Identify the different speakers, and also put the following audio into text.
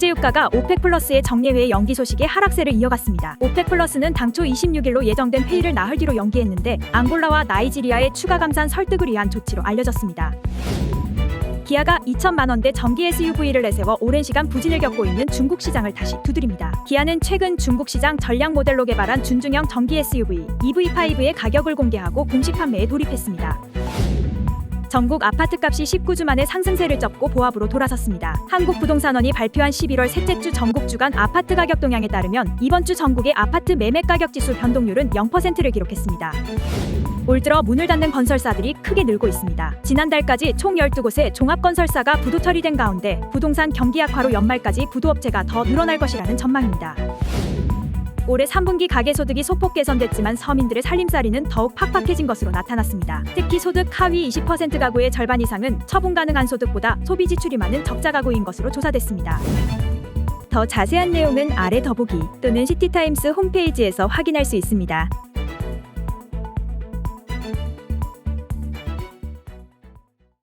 Speaker 1: 국제유가가 오펙 플러스의 정례회의 연기 소식에 하락세를 이어갔습니다. 오펙 플러스는 당초 26일로 예정된 회의를 나흘 뒤로 연기했는데 앙골라와 나이지리아의 추가 감산 설득을 위한 조치로 알려졌습니다. 기아가 2천만 원대 전기 SUV를 내세워 오랜 시간 부진을 겪고 있는 중국 시장을 다시 두드립니다. 기아는 최근 중국 시장 전략 모델로 개발한 준중형 전기 SUV EV5의 가격을 공개하고 공식 판매에 돌입했습니다. 전국 아파트값이 19주 만에 상승세를 접고 보합으로 돌아섰습니다. 한국부동산원이 발표한 11월 셋째 주 전국 주간 아파트 가격 동향에 따르면 이번 주 전국의 아파트 매매 가격 지수 변동률은 0%를 기록했습니다. 올 들어 문을 닫는 건설사들이 크게 늘고 있습니다. 지난달까지 총 12곳의 종합건설사가 부도 처리된 가운데 부동산 경기 악화로 연말까지 부도업체가 더 늘어날 것이라는 전망입니다. 올해 3분기 가계소득이 소폭 개선됐지만 서민들의 살림살이는 더욱 팍팍해진 것으로 나타났습니다. 특히 소득 하위 20% 가구의 절반 이상은 처분 가능한 소득보다 소비 지출이 많은 적자 가구인 것으로 조사됐습니다. 더 자세한 내용은 아래 더보기 또는 시티타임스 홈페이지에서 확인할 수 있습니다.